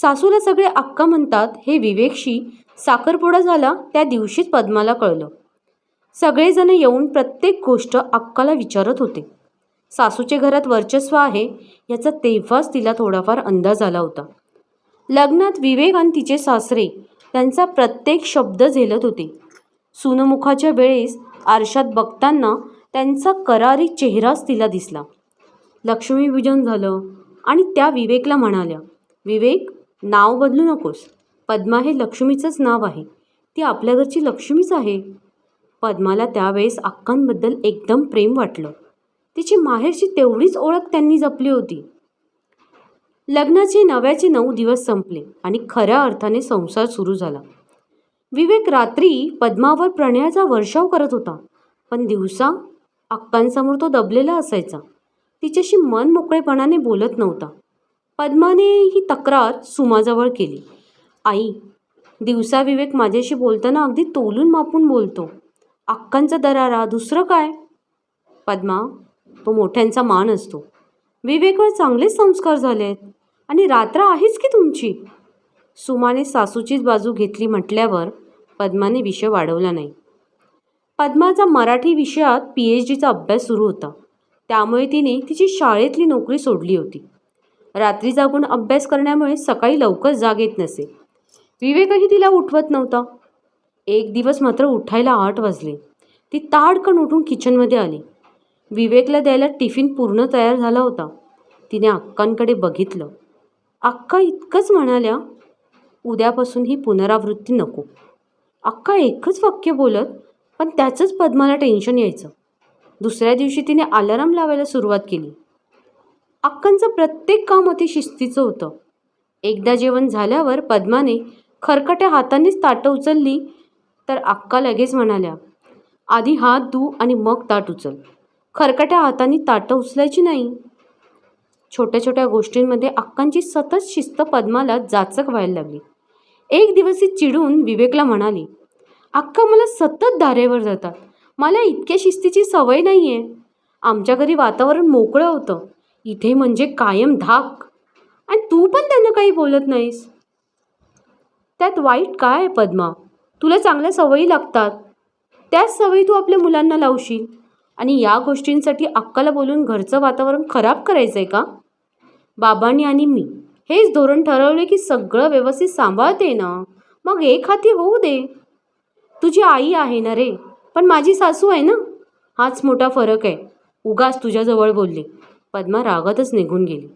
सासूला सगळे अक्का म्हणतात हे विवेकशी साखरपुडा झाला त्या दिवशीच पद्माला कळलं. सगळेजण येऊन प्रत्येक गोष्ट अक्काला विचारत होते. सासूचे घरात वर्चस्व आहे याचा तेव्हाच तिला थोडाफार अंदाज आला होता. लग्नात विवेक आणि तिचे सासरे त्यांचा प्रत्येक शब्द झेलत होते. सुनमुखाच्या वेळेस आरशात बघताना त्यांचा करारी चेहराच तिला दिसला. लक्ष्मीपूजन झालं आणि त्या विवेकला म्हणाल्या विवेक नाव बदलू नकोस. पद्मा हे लक्ष्मीचंच नाव आहे. ती आपल्या घरची लक्ष्मीच आहे. पद्माला त्यावेळेस अक्कांबद्दल एकदम प्रेम वाटलं. तिची माहेरची तेवढीच ओळख त्यांनी जपली होती. लग्नाचे नव्याचे नऊ दिवस संपले आणि खऱ्या अर्थाने संसार सुरू झाला. विवेक रात्री पद्मावर प्रणयाचा वर्षाव करत होता. पण दिवसा अक्कांसमोर तो दबलेला असायचा. तिच्याशी मन मोकळेपणाने बोलत नव्हता. पद्माने ही तक्रार सुमाजवळ केली. आई दिवसा विवेक माझ्याशी बोलताना अगदी तोलून मापून बोलतो. अक्कांचा दरारा दुसरं काय? पद्मा तो मोठ्यांचा मान असतो. विवेकवर चांगलेच संस्कार झाले आहेत. आणि रात्र आहेच की तुमची? सुमाने सासूचीच बाजू घेतली म्हटल्यावर पद्माने विषय वाढवला नाही. पद्माचा मराठी विषयात पी एच डीचा अभ्यास सुरू होता. त्यामुळे तिने तिची शाळेतली नोकरी सोडली होती. रात्री जागून अभ्यास करण्यामुळे सकाळी लवकर जाग येत नसे. विवेकही तिला उठवत नव्हता. एक दिवस मात्र उठायला आठ वाजले. ती ताडकन उठून किचनमध्ये आली. विवेकला द्यायला टिफिन पूर्ण तयार झाला होता. तिने अक्कांकडे बघितलं. अक्का इतकंच म्हणाल्या उद्यापासून ही पुनरावृत्ती नको. अक्का एकच वाक्य बोलत पण त्याचंच पद्माला टेन्शन यायचं. दुसऱ्या दिवशी तिने अलाराम लावायला सुरुवात केली. अक्कांचं प्रत्येक काम अति शिस्तीचं होतं. एकदा जेवण झाल्यावर पद्माने खरकट्या हातानेच ताटं उचलली तर अक्का लगेच म्हणाल्या आधी हात धू आणि मग ताट उचल. खरकट्या हाताने ताटं उचलायची नाही. छोट्या छोट्या गोष्टींमध्ये अक्कांची सतत शिस्त पद्माला जाचक व्हायला लागली. एक दिवस ती चिडून विवेकला म्हणाली अक्का मला सतत धारेवर जातात. मला इतक्या शिस्तीची सवय नाही आहे आमच्या घरी वातावरण मोकळं होतं. इथे म्हणजे कायम धाक. आणि तू पण त्यांना काही बोलत नाहीस. त्यात वाईट काय आहे पद्मा? तुला चांगल्या सवयी लागतात. त्याच सवयी तू आपल्या मुलांना लावशील. आणि या गोष्टींसाठी अक्काला बोलून घरचं वातावरण खराब करायचं आहे का? बाबांनी आणि मी. हेच धोरण ठरवले की सगळं व्यवस्थित सांभाळते ना. मग एक हाती होऊ दे. तुझी आई आहे ना रे? पण माझी सासू आहे ना? हाच मोठा फरक आहे. उगाच तुझ्याजवळ बोलले. पद्मा रागातच निघून गेली.